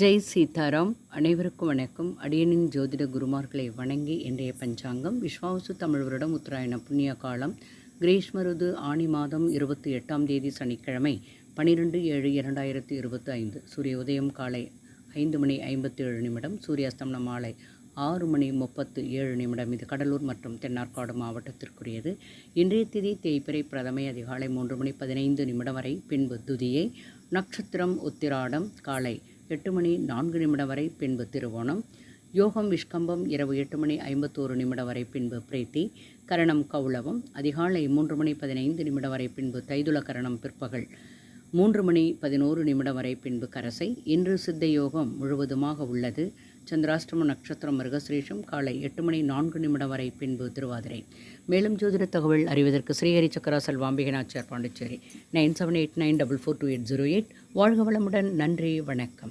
ஜெய் சீதாராம் அனைவருக்கும் வணக்கம். அடியனின் ஜோதிட குருமார்களை வணங்கி இன்றைய பஞ்சாங்கம் விஸ்வாவசு தமிழ் வருடம் உத்தராயண புண்ணிய காலம் கிரீஷ்ம ருது ஆணி மாதம் இருபத்தி எட்டாம் தேதி சனிக்கிழமை பனிரெண்டு ஏழு இரண்டாயிரத்தி இருபத்தி ஐந்து சூரிய உதயம் காலை ஐந்து மணி ஐம்பத்தி ஏழு நிமிடம் சூரியாஸ்தமனம் மாலை ஆறு மணி முப்பத்து ஏழு நிமிடம். இது கடலூர் மற்றும் தென்னார்காடு மாவட்டத்திற்குரியது. இன்றைய திதி தேய்பிறை பிரதமை அதிகாலை மூன்று மணி பதினைந்து நிமிடம் வரை பின்பு துதியை நட்சத்திரம் உத்திராடம் காலை எட்டு மணி நான்கு நிமிடம் வரை பின்பு திருவோணம். யோகம் விஷ்கம்பம் இரவு எட்டு மணி ஐம்பத்தோரு நிமிடம் வரை பின்பு பிரீத்தி கரணம் கௌளவம் அதிகாலை மூன்று மணி பதினைந்து நிமிடம் வரை பின்பு தைதுள கரணம் பிற்பகல் மூன்று மணி பதினோரு நிமிடம் வரை பின்பு கரசை. இன்று சித்த யோகம் முழுவதுமாக உள்ளது. சந்திராஷ்டம நட்சத்திரம் மிருகசிரீஷம் காலை எட்டு மணி நான்கு நிமிடம் வரை பின்பு திருவாதிரை. மேலும் ஜோதிட தகவல் அறிவதற்கு Srihari Chakra Selvambiganachiyar Pondicherry. Nine seven eight nine double four two eight zero eight. வாழ்க வளமுடன். நன்றி வணக்கம்.